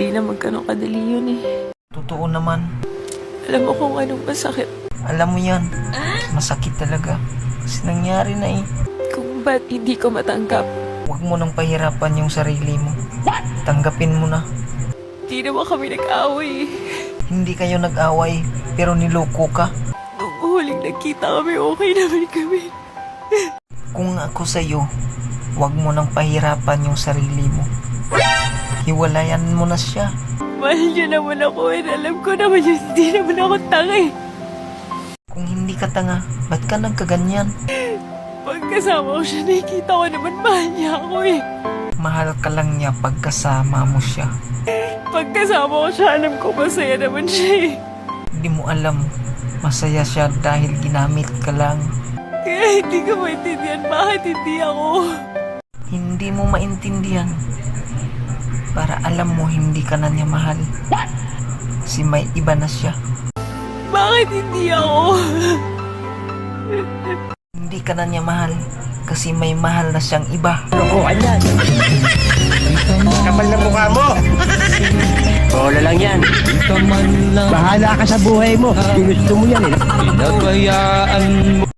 Di naman ganun kadali yun eh. Totoo naman. Alam mo kung anong masakit. Alam mo yan. Masakit talaga. Kasi nangyari na eh. Kung ba't hindi ko matanggap. Huwag mo nang pahirapan yung sarili mo. Tanggapin mo na. Di naman kami nag-away. Hindi kayo nag-away, pero niloko ka. Nung huling nagkita kami, okay naman kami. Kung ako sa'yo, huwag mo nang pahirapan yung sarili mo. Hiwalayan mo na siya. Mahal niya naman ako and alam ko naman yun, hindi naman ako tanga eh. Kung hindi ka tanga, ba't ka nagkaganyan? Pagkasama ko siya, nakikita ko naman mahal niya ako eh. Mahal ka lang niya pagkasama mo siya. Pagkasama ko siya, alam ko masaya naman siya eh. Hindi mo alam, masaya siya dahil ginamit ka lang. Kaya hindi ko maintindihan bakit hindi ako. Hindi mo maintindihan. Para alam mo hindi ka na niya mahal. Si may iba na siya. Bakit hindi ako? Hindi ka na niya mahal kasi may mahal na siyang iba. Kapal na mukha mo! Bola lang yan. Bahala ka sa buhay mo. Ginusto mo yan eh. Pinabayaan mo